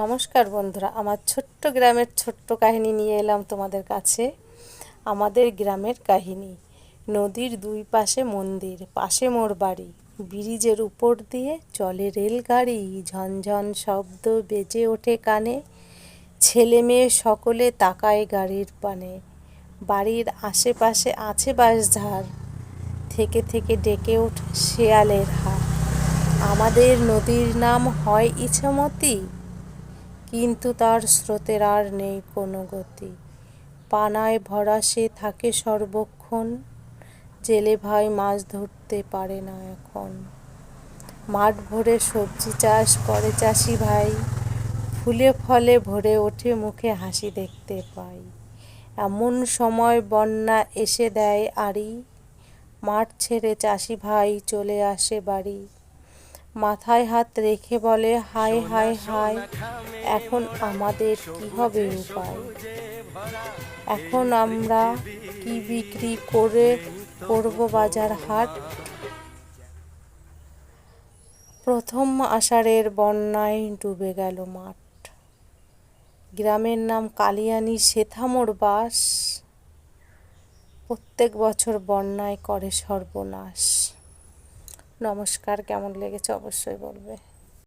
নমস্কার বন্ধুরা, আমার ছোট্ট গ্রামের ছোট্ট কাহিনী নিয়ে এলাম তোমাদের কাছে। আমাদের গ্রামের কাহিনী, নদীর দুই পাশে মন্দির, পাশে মোর বাড়ি। ব্রিজের উপর দিয়ে চলে রেলগাড়ি, ঝনঝন শব্দ বেজে ওঠে কানে। ছেলে মেয়ে সকলে তাকায় গাড়ির পানে। বাড়ির আশেপাশে আছে বাঁশঝাড়, থেকে থেকে ডেকে ওঠে শেয়ালের হাট আমাদের নদীর নাম হয় ইছামতি। কিন্তু তার স্রোতের আর নেই কোনো গতি। পানায় ভরা সে থাকে সর্বক্ষণ, জেলে ভাই মাছ ধরতে পারে না এখন। মাঠ ভরে সবজি চাষ করে চাষি ভাই, ফুলে ফলে ভরে ওঠে মুখে হাসি দেখতে পাই। এমন সময় বন্যা এসে দেয় আড়ি, মাঠ ছেড়ে চাষি ভাই চলে আসে বাড়ি। মাথায় হাত রেখে বলে হায় হায় হায় এখন আমাদের কি হবে উপায়? এখন আমরা কি বিক্রি করে করব বাজার হাট? প্রথম আষাঢ়ের বন্যায় ডুবে গেল মাঠ। গ্রামের নাম কালিয়ানি সেথামোর বাস। প্রত্যেক বছর বন্যায় করে সর্বনাশ। নমস্কার কেমন লেগেছে অবশ্যই বলবে।